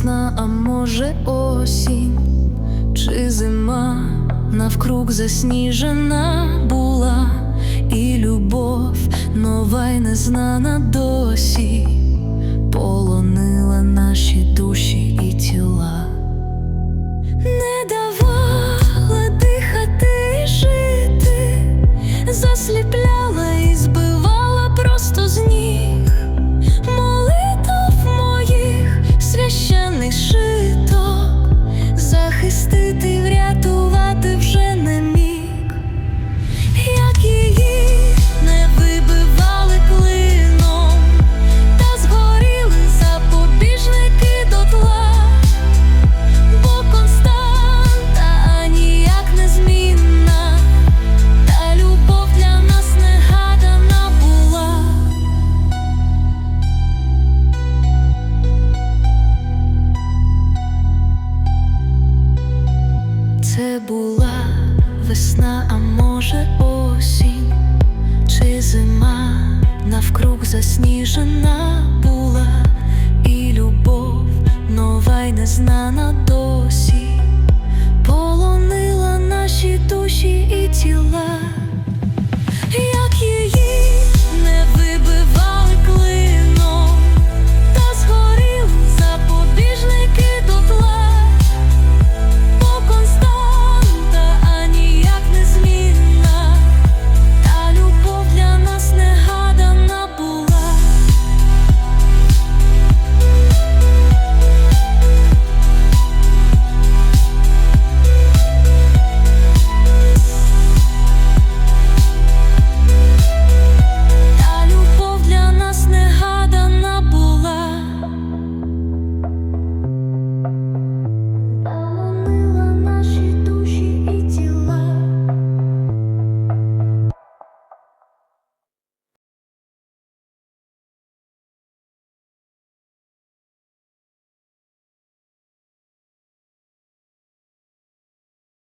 весна, а може, осінь чи зима навкруг засніжена була, і любов нова й незнана досі. Була весна, а може осінь, чи зима навкруг засніжена була, і любов нова й незнана. Полонила